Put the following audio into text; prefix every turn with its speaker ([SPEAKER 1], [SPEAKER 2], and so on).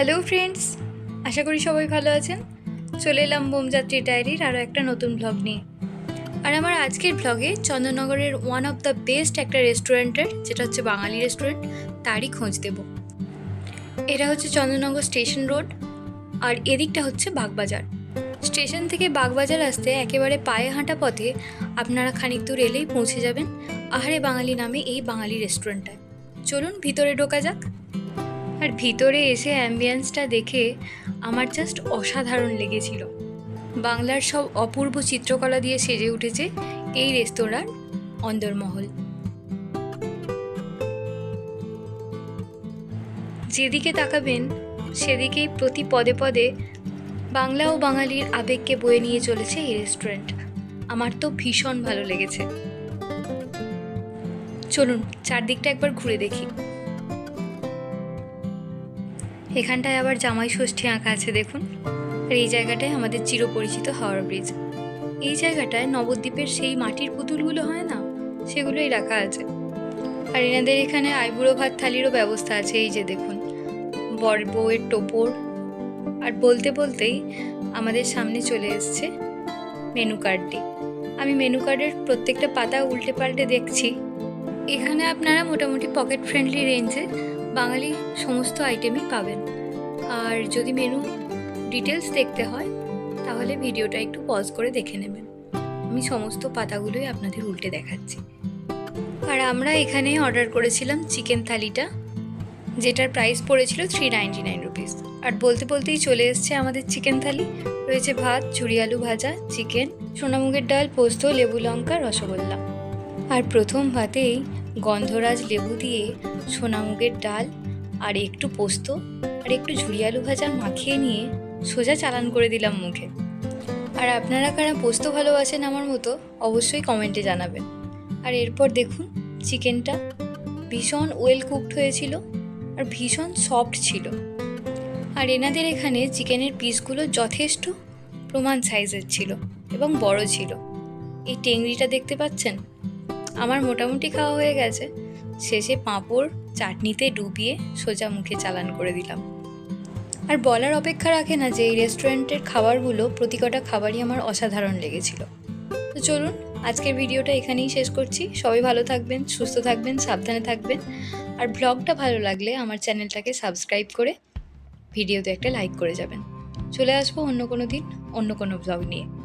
[SPEAKER 1] Hello friends আশা করি সবাই ভালো আছেন। চলে এলাম বোমযাত্রী ডায়েরির আরও একটা নতুন ব্লগ নিয়ে। আর আমার আজকের ব্লগে চন্দননগরের ওয়ান অফ দ্য বেস্ট একটা রেস্টুরেন্টের, যেটা হচ্ছে বাঙালি রেস্টুরেন্ট, তারই খোঁজ দেব। এটা হচ্ছে চন্দননগর স্টেশন রোড, আর এদিকটা হচ্ছে বাগবাজার। স্টেশন থেকে বাগবাজার আসতে একেবারে পায়ে হাঁটা পথে আপনারা খানিক দূর এলেই পৌঁছে যাবেন আহারে বাঙালি নামে এই বাঙালি রেস্টুরেন্টটায়। চলুন ভিতরে ঢোকা যাক। আর ভিতরে এসে অ্যাম্বিয়েন্সটা দেখে আমার জাস্ট অসাধারণ লেগেছিল। বাংলার সব অপূর্ব চিত্রকলা দিয়ে সেজে উঠেছে এই রেস্তোরাঁর অন্দরমহল। যেদিকে তাকাবেন, সেদিকেই প্রতি পদে পদে বাংলা ও বাঙালির আবেগকে বয়ে নিয়ে চলেছে এই রেস্টুরেন্ট আমার তো ভীষণ ভালো লেগেছে। চলুন, চারদিকটা একবার ঘুরে দেখি। এখানটায় আবার জামাই ষষ্ঠী আঁকা আছে, দেখুন। আর এই জায়গাটায় আমাদের চিরপরিচিত হাওড়া ব্রিজ এই জায়গাটায় নবদ্বীপের সেই মাটির পুতুলগুলো হয় না? সেগুলোই রাখা আছে। আর এনাদের এখানে আইবুড়ো ভাত থালিরও ব্যবস্থা আছে, এই যে দেখুন। বর বউয়ের টোপর। আর বলতে বলতেই আমাদের সামনে চলে এসছে মেনু কার্ডটি। আমি মেনু কার্ডের প্রত্যেকটা পাতা উল্টে পাল্টে দেখছি। এখানে আপনারা মোটামুটি পকেট ফ্রেন্ডলি রেঞ্জে বাঙালি সমস্ত আইটেমই পাবেন। আর যদি মেনু ডিটেলস দেখতে হয়, তাহলে ভিডিওটা একটু পজ করে দেখে নেবেন। আমি সমস্ত পাতাগুলোই আপনাদের উল্টে দেখাচ্ছি। আর আমরা এখানে অর্ডার করেছিলাম চিকেন থালিটা যেটার প্রাইস পড়েছিল থ্রি নাইনটি নাইন রুপিস আর বলতে বলতেই চলে এসছে আমাদের চিকেন থালি রয়েছে ভাত, ঝুরি আলু ভাজা চিকেন সোনামুগের ডাল, পোস্ত, লেবু লঙ্কা, রসগোল্লা। আর প্রথম ভাতেই গন্ধরাজ লেবু দিয়ে সোনামুগের ডাল আর একটু পোস্ত আর একটু ঝুরি আলু ভাজা মাখিয়ে নিয়ে সোজা চালান করে দিলাম মুখে। আর আপনারা কারা পোস্ত ভালোবাসেন আমার মতো, অবশ্যই কমেন্টে জানাবেন। আর এরপর দেখুন, চিকেনটা ভীষণ ওয়েল কুকড হয়েছিল আর ভীষণ সফট ছিল। আর এনাদের এখানে চিকেনের পিসগুলো যথেষ্ট প্রমাণ সাইজের ছিল এবং বড় ছিল। এই টেংরিটা দেখতে পাচ্ছেন? আমার মোটামুটি খাওয়া হয়ে গেছে। শেষে পাঁপড় চাটনিতে ডুবিয়ে সোজা মুখে চালান করে দিলাম। আর বলার অপেক্ষা রাখে না যে এই রেস্টুরেন্টের খাবারগুলো প্রতি কটা খাবারই আমার অসাধারণ লেগেছিল। তো চলুন, আজকের ভিডিওটা এখানেই শেষ করছি। সবাই ভালো থাকবেন, সুস্থ থাকবেন, সাবধানে থাকবেন। আর ব্লগটা ভালো লাগলে আমার চ্যানেলটাকে সাবস্ক্রাইব করে ভিডিওতে একটা লাইক করে যাবেন। চলে আসব অন্য কোনো দিন, অন্য কোনো ব্লগ নিয়ে।